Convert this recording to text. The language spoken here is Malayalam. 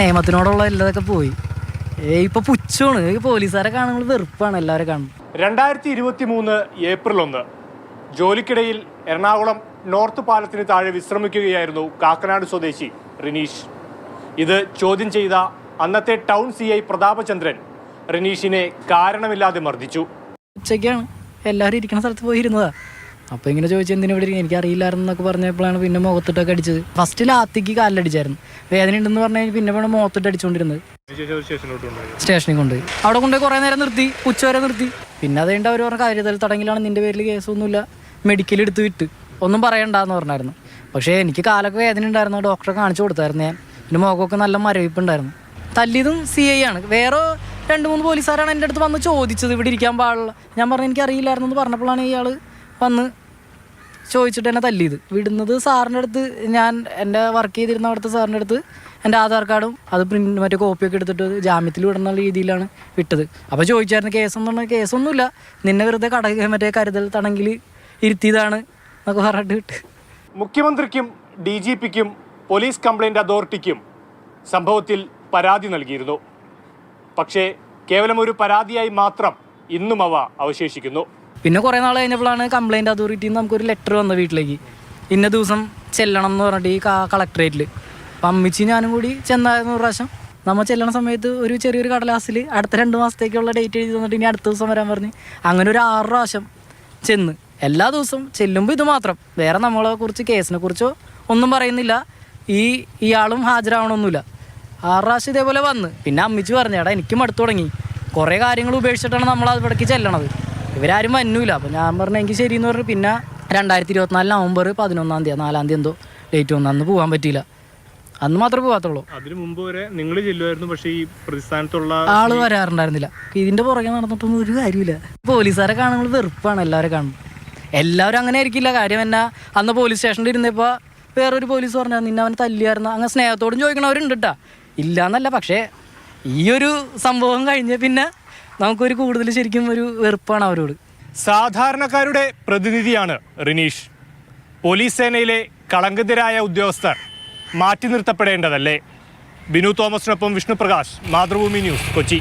നിയമത്തിനോടുള്ള എല്ലാതൊക്കെ പോയി. ഇപ്പൊ പുച്ഛമാണ് ഈ പോലീസുകാരെ കാണുമ്പോൾ വെറുപ്പാണ് എല്ലാവരും കാണുന്നത്. രണ്ടായിരത്തി ഇരുപത്തി മൂന്ന് ഏപ്രിൽ ഒന്ന്. ജോലിക്കിടയിൽ എറണാകുളം നോർത്ത് പാലത്തിന് താഴെ വിശ്രമിക്കുകയായിരുന്നു കാക്കനാട് സ്വദേശി റിനീഷ്. ഇത് ചോദ്യം ചെയ്ത അന്നത്തെ ടൗൺ സി ഐ പ്രതാപചന്ദ്രൻ റിനീഷിനെ കാരണമില്ലാതെ മർദ്ദിച്ചു. ഉച്ചയ്ക്കാണ്. എല്ലാവരും ഇരിക്കുന്ന സ്ഥലത്ത് പോയി ഇരുന്നതാ അപ്പോൾ ഇങ്ങനെ ചോദിച്ചു എന്തിനു ഇവിടെ? എനിക്ക് എന്നൊക്കെ പറഞ്ഞപ്പോഴാണ് പിന്നെ മുഖത്തിട്ടൊക്കെ അടിച്ചത്. ഫസ്റ്റ് ലാത്തിക്ക് കാലിലടിച്ചായിരുന്നു വേദന ഉണ്ടെന്ന് പറഞ്ഞു കഴിഞ്ഞാൽ പിന്നെ വേണം മുഖത്തിട്ട് അടിച്ചുകൊണ്ടിരുന്നത് സ്റ്റേഷനിൽ കൊണ്ട് അവിടെ കൊണ്ടുപോയി കുറേ നേരം നിർത്തി. ഉച്ച വരെ നിർത്തി. പിന്നെ അതുകൊണ്ട് അവർ പറഞ്ഞ കാര്യത്തിൽ തടങ്കിലാണ് നിന്റെ പേരിൽ കേസൊന്നുമില്ല. മെഡിക്കൽ എടുത്ത് വിട്ട്. ഒന്നും പറയണ്ടെന്ന് പറഞ്ഞായിരുന്നു. പക്ഷേ എനിക്ക് കാലൊക്കെ വേദന ഉണ്ടായിരുന്നു. ഡോക്ടറെ കാണിച്ചു കൊടുത്തായിരുന്നു ഞാൻ. പിന്നെ മുഖമൊക്കെ നല്ല മരവിപ്പുണ്ടായിരുന്നു. തല്ലിയതും സി ഐ ആണ്. വേറെ രണ്ട് മൂന്ന് പോലീസുകാരാണ് എന്റെ അടുത്ത് വന്ന് ചോദിച്ചത്. ഇവിടെ ഇരിക്കാൻ പാടില്ല ഞാൻ പറഞ്ഞു എനിക്ക് അറിയില്ലായിരുന്നു എന്ന് പറഞ്ഞപ്പോഴാണ് ഇയാൾ വന്ന് ചോദിച്ചിട്ട് എന്നെ തല്ലിയത്. വിടുന്നത് സാറിന്റെ അടുത്ത് ഞാൻ എന്റെ വർക്ക് ചെയ്തിരുന്ന അവിടുത്തെ സാറിന്റെ അടുത്ത് എന്റെ ആധാർ കാർഡും അത് പ്രിന്റ് മറ്റേ കോപ്പിയൊക്കെ എടുത്തിട്ട് ജാമ്യത്തിൽ വിടുന്ന രീതിയിലാണ് വിട്ടത്. അപ്പോൾ ചോദിച്ചായിരുന്നു കേസൊന്നും പറഞ്ഞാൽ കേസൊന്നുമില്ല. നിന്നെ വെറുതെ കട മറ്റേ കരുതൽ തടങ്കിൽ ഇരുത്തിയതാണ് എന്നൊക്കെ പറഞ്ഞിട്ട് വിട്ട്. മുഖ്യമന്ത്രിക്കും ഡി ജി പിക്കും പോലീസ് കംപ്ലൈന്റ് അതോറിറ്റിക്കും സംഭവത്തിൽ പരാതി നൽകിയിരുന്നു. പക്ഷേ കേവലം ഒരു പരാതിയായി മാത്രം ഇന്നും അവ അവശേഷിക്കുന്നു. പിന്നെ കുറേ നാൾ കഴിഞ്ഞപ്പോഴാണ് കംപ്ലൈന്റ് അതോറിറ്റിയിൽ നിന്ന് നമുക്കൊരു ലെറ്റർ വന്ന വീട്ടിലേക്ക്. ഇന്ന ദിവസം ചെല്ലണം എന്ന് പറഞ്ഞിട്ട് ഈ കളക്ടറേറ്റിൽ അപ്പം അമ്മിച്ചി ഞാനും കൂടി ചെന്നായിരുന്നു പ്രാവശ്യം. നമ്മൾ ചെല്ലണ സമയത്ത് ഒരു ചെറിയൊരു കടലാസിൽ അടുത്ത രണ്ട് മാസത്തേക്കുള്ള ഡേറ്റ് എഴുതി തന്നിട്ട് ഇനി അടുത്ത ദിവസം വരാൻ പറഞ്ഞ്. അങ്ങനെ ഒരു ആറ് പ്രാവശ്യം ചെന്ന്. എല്ലാ ദിവസവും ചെല്ലുമ്പോൾ ഇത് മാത്രം. വേറെ നമ്മളെ കുറിച്ച് കേസിനെ കുറിച്ചോ ഒന്നും പറയുന്നില്ല. ഈ ഇയാളും ഹാജരാവണമൊന്നുമില്ല. ആറ് പ്രാവശ്യം ഇതേപോലെ വന്ന്. പിന്നെ അമ്മിച്ച് പറഞ്ഞു എടാ എനിക്ക് മടുത്തു തുടങ്ങി. കുറേ കാര്യങ്ങൾ ഉപേക്ഷിച്ചിട്ടാണ് നമ്മൾ ഇവിടേക്ക് ചെല്ലണത്. ഇവരാരും വന്നൂല അപ്പം ഞാൻ പറഞ്ഞു എനിക്ക് ശരി എന്ന് പറഞ്ഞു പിന്നെ രണ്ടായിരത്തി ഇരുപത്തിനാല് നവംബർ പതിനൊന്നാം തീയതി നാലാം തീയതി എന്തോ ഡേറ്റ് വന്നു. അന്ന് പോകാൻ പറ്റിയില്ല. അന്ന് മാത്രമേ പോകാത്തുള്ളൂ അതിനു മുമ്പ് വരെ നിങ്ങൾ ചെല്ലുമായിരുന്നു പക്ഷേ ഈ പ്രതിസ്ഥാനത്തുള്ള ആൾ വരാറുണ്ടായിരുന്നില്ല. ഇതിന്റെ പുറകെ നടന്നിട്ടൊന്നും ഒരു കാര്യമില്ല. പോലീസുകാരെ കാണുമ്പോൾ വെറുപ്പാണ് എല്ലാവരും കാണുന്നത്. എല്ലാവരും അങ്ങനെ ആയിരിക്കില്ല. കാര്യം എന്നാ അന്ന് പോലീസ് സ്റ്റേഷനിൽ ഇരുന്നപ്പോൾ വേറൊരു പോലീസ് പറഞ്ഞാൽ നിന്നെ അവനെ തല്ലിയായിരുന്നു അങ്ങനെ സ്നേഹത്തോടും ചോദിക്കണവരുണ്ട് കേട്ടാ ഇല്ല എന്നല്ല പക്ഷേ ഈ ഒരു സംഭവം കഴിഞ്ഞ പിന്നെ നമുക്കൊരു കൂടുതൽ ശരിക്കും ഒരു വെറുപ്പാണ് അവരോട്. സാധാരണക്കാരുടെ പ്രതിനിധിയാണ് റിനീഷ്. പോലീസ് സേനയിലെ കളങ്കിതരായ ഉദ്യോഗസ്ഥർ മാറ്റി നിർത്തപ്പെടേണ്ടതല്ലേ? ബിനു തോമസിനൊപ്പം വിഷ്ണുപ്രകാശ് മാതൃഭൂമി ന്യൂസ് കൊച്ചി.